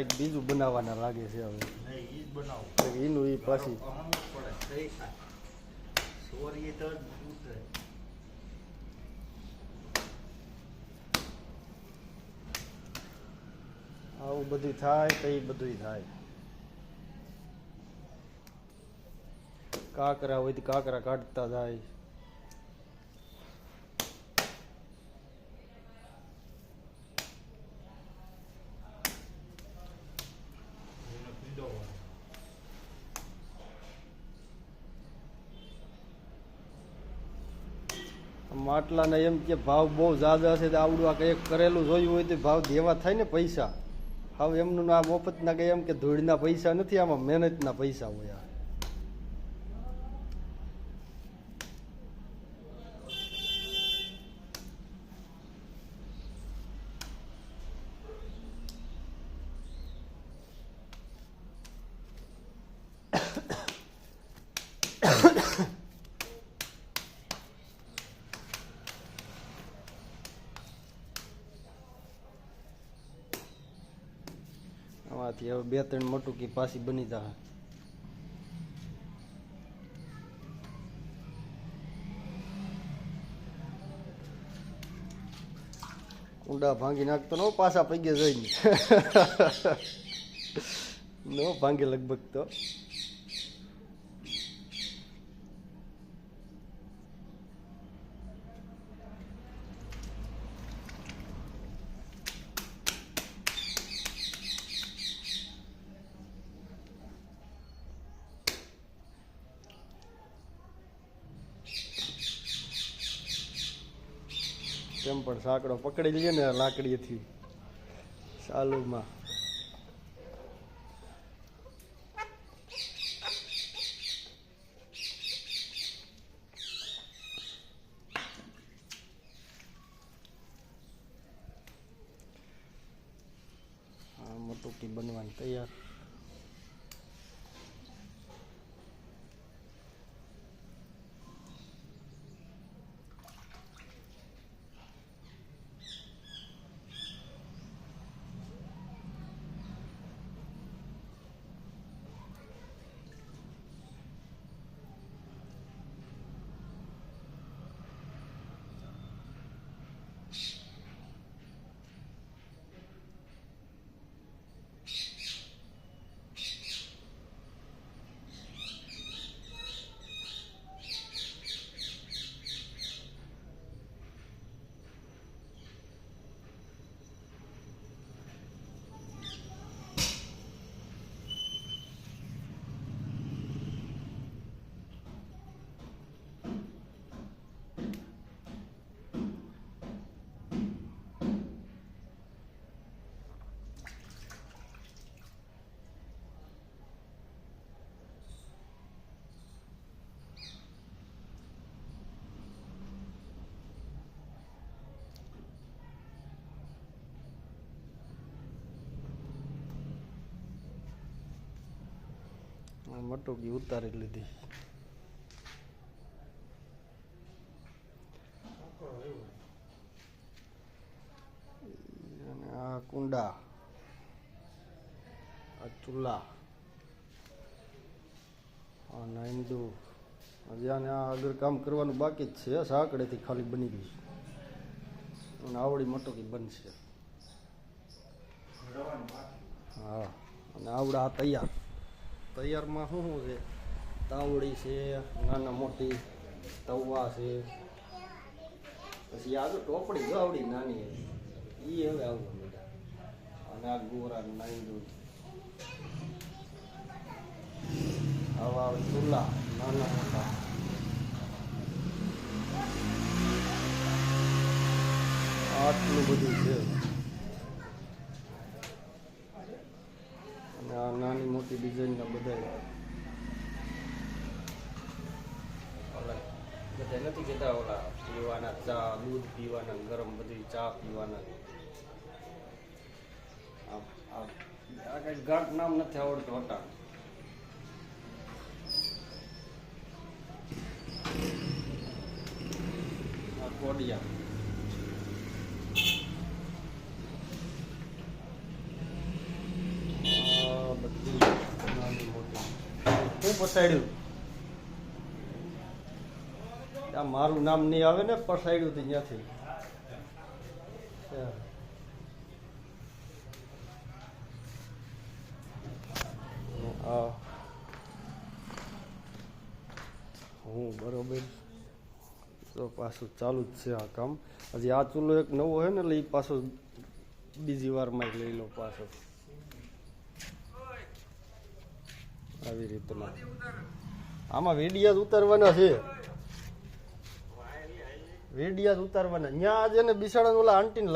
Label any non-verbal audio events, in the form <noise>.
કાંઈક બીજું બનાવવાના લાગે છે હવે. એનું એ પાછી આવું બધું થાય તો એ બધું થાય. કાકરા હોય તો કાકરા કાઢતા જાય એને પીડો હોય. માટલાને એમ કે ભાવ બહુ ઝાઝા છે, તો આવડું આ કંઈક કરેલું જોયું હોય તો ભાવ દેવા થાય ને પૈસા. હવે એમનું ના મફતના કંઈ એમ કે ધૂળના પૈસા નથી, આમાં મહેનતના પૈસા હોય આ. આમાંથી હવે બે ત્રણ મટુકી પાછી બની જાય કુંડા ભાંગી નાખતો નો પાછા પૈગે જઈને. <laughs> નો ભાંગે લગભગ તો. તેમ પણ સાંકડો પકડી લઈએ ને લાકડીથી ચાલુમાં આ બનવાની તૈયાર આ મટુકી ઉતારી લીધી. અને આ કુંડા આ ચૂલા આ નાઈંદુ હજી આને આ આગળ કામ કરવાનું બાકી જ છે સાંકડેથી ખાલી બની ગઈ અને આવડી મટુકી બનશે. હા અને આવડા આ તૈયાર. તૈયારમાં શું શું છે? તાવડી છે, નાના મોટી તવા છે. પછી આગળ ટોપડી જો આવડી નાની એ હવે આવવા બધા અને આ ગોરા નાઈ દૂધ આવા ચૂલા, નાના મોટા. આટલું બધું છે અને આ નાની મોટી ડિઝાઇનના બધા બધા નથી કહેતા પીવાના ચા, દૂધ પીવાના, ગરમ બધી ચા પીવાના. આ કઈ ગાંઠ નામ નથી આવડતું હતા. કોડિયા. પસાડ્યું. આ મારું નામ નહીં આવે ને, પસાડ્યું થી ત્યાંથી. હા. બરોબર. તો પાછું ચાલુ જ છે આ કામ. હજી આ ચૂલો એક નવો હોય ને, એટલે એ પાછો બીજી વારમાં લઈ લો પાછો. આવી રીતના. આમાં વેડિયા ઉતારવાના છે. વેડિયા ઉતારવાના. ત્યાં આજે ને બિસાડા ઓલા આંટીને